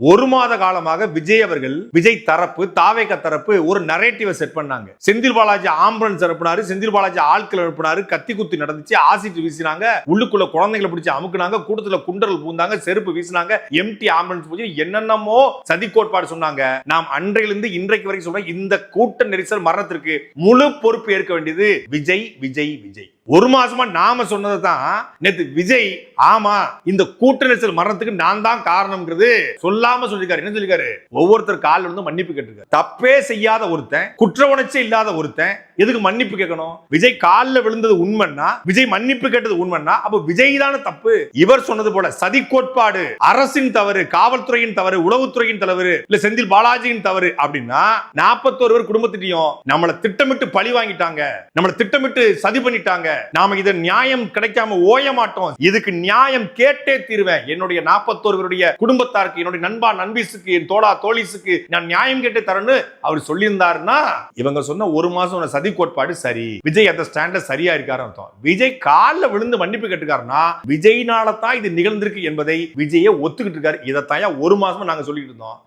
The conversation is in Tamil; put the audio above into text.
ஒரு மாத காலமாக விஜய் அவர்கள் விஜய் தரப்பு தாவேக தரப்பு ஒரு நரேட்டிவை செட் பண்ணாங்க. செந்தில் பாலாஜி ஆம்புலன்ஸ் அனுப்புனாரு செந்தில் பாலாஜி ஆட்கள் அனுப்புனாரு கத்தி குத்தி நடந்துச்சு ஆசிட் வீசினாங்க உள்ளுக்குள்ள குழந்தைகளை பிடிச்சி அமுக்குனாங்க கூட்டத்துல குண்டல் பூந்தாங்க செருப்பு வீசினாங்க எம்டி ஆம்புலன்ஸ் பூஜை என்னென்னமோ சதி கோட்பாடு சொன்னாங்க. நாம் அன்றையிலிருந்து இன்றைக்கு வரைக்கும் சொல்றோம் இந்த கூட்ட நெரிசல் மரணத்திற்கு முழு பொறுப்பு ஏற்க வேண்டியது விஜய் விஜய் விஜய். ஒரு மாசமா நாம சொன்னதை தான் நேத்து விஜய் ஆமா இந்த கூட்ட நெரிசல் மரணத்துக்கு நான் தான் காரணம்ங்கிறது சொல்லாம சொல்லிருக்காரு என்ன சொல்லிருக்காரு ஒவ்வொருத்தர் காலில் வந்து மன்னிப்பு கேட்டிருக்காரு. தப்பே செய்யாத ஒருத்தன் குற்ற உணர்ச்சி இல்லாத ஒருத்தன் எதுக்கு மன்னிப்பு கேட்கணும்? விஜய் காலில் விழுந்தது உண்மைன்னா விஜய் மன்னிப்பு கேட்டது உண்மைன்னா அப்ப விஜய் தானே தப்பு. இவர் சொன்னது போல சதி கோட்பாடு அரசின் தவறு காவல்துறையின் தவறு உளவுத்துறையின் தவறு இல்ல செந்தில் பாலாஜியின் தவறு அப்படின்னா நாற்பத்தோரு பேர் குடும்பத்திட்டையும் நம்மளை திட்டமிட்டு பழி வாங்கிட்டாங்க. நம்மளை திட்டமிட்டு சதி பண்ணிட்டாங்க. நாம இத நியாயம் கிடைக்காம ஓய மாட்டோம். இதுக்கு நியாயம் கேட்டே தீருவேன். என்னுடைய நாற்பத்தோரு பேருடைய குடும்பத்தாருக்கு என்னுடைய நண்பா நண்பீஸுக்கு என் தோழா தோழிஸுக்கு நான் நியாயம் கேட்டே தரேன்னு அவர் சொல்லியிருந்தாருன்னா இவங்க சொன்ன ஒரு மாசம் சதி சதி கோட்பாடு சரி. விஜய் அந்த ஸ்டாண்ட்ல சரியா இருக்காரு அர்த்தம். விஜய் காலில் விழுந்து மன்னிப்பு கேட்டுக்காருன்னா விஜய்னால தான் இது நிகழ்ந்திருக்கு என்பதை விஜயை ஒத்துக்கிட்டு இருக்காரு. இதைத்தான் ஒரு மாசமா நாங்க சொல்லிட்டு இருந்தோம்.